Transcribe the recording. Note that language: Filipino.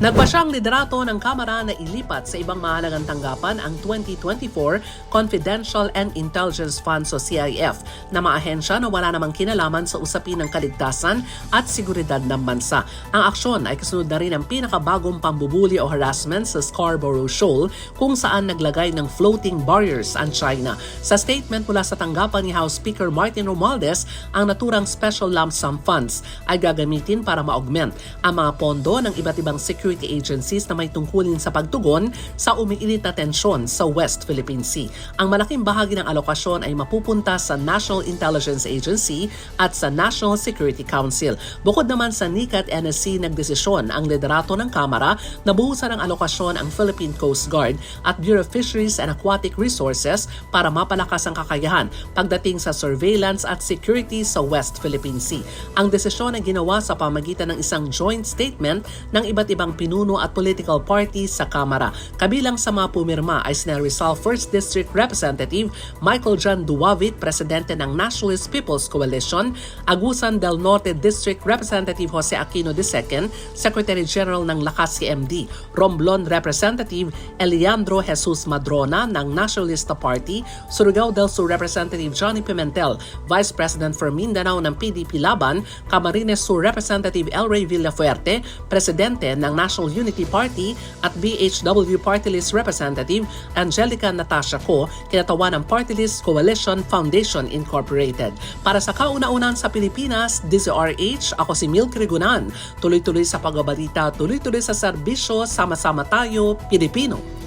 Nagpa siyang liderato ng Kamara na ilipat sa ibang mahalagang tanggapan ang 2024 Confidential and Intelligence Funds o CIF na maahensya na wala namang kinalaman sa usapin ng kaligtasan at seguridad ng bansa. Ang aksyon ay kasunod na rin ang pinakabagong pambubuli o harassment sa Scarborough Shoal kung saan naglagay ng floating barriers ang China. Sa statement mula sa tanggapan ni House Speaker Martin Romualdez, ang naturang Special Lump Sum Funds ay gagamitin para ma-augment ang mga pondo ng iba't ibang security agencies na may tungkulin sa pagtugon sa umiinit na tensyon sa West Philippine Sea. Ang malaking bahagi ng alokasyon ay mapupunta sa National Intelligence Agency at sa National Security Council. Bukod naman sa NICA NSC, nagdesisyon ang liderato ng Kamara na buhusan ng alokasyon ang Philippine Coast Guard at Bureau of Fisheries and Aquatic Resources para mapalakas ang kakayahan pagdating sa surveillance at security sa West Philippine Sea. Ang desisyon ay ginawa sa pamagitan ng isang joint statement ng iba't ibang pinuno at political parties sa Kamara. Kabilang sa mga pumirma ay sina Rizal 1st District Representative Michael John Duwavit, Presidente ng Nationalist People's Coalition, Agusan del Norte District Representative Jose Aquino II, Secretary General ng Lakas CMD, Romblon Representative Eliandro Jesus Madrona ng Nationalista Party, Surigao del Sur Representative Johnny Pimentel, Vice President for Mindanao ng PDP Laban, Camarines Sur Representative Elray Villafuerte, Presidente ng National Unity Party at BHW Party List Representative Angelica Natasha Co, kinatawan ng Party List Coalition Foundation Incorporated. Para sa kauna-unan sa Pilipinas, DZRH, ako si Milk Rigunan. Tuloy-tuloy sa pagbabalita, tuloy-tuloy sa serbisyo, sama-sama tayo, Pilipino.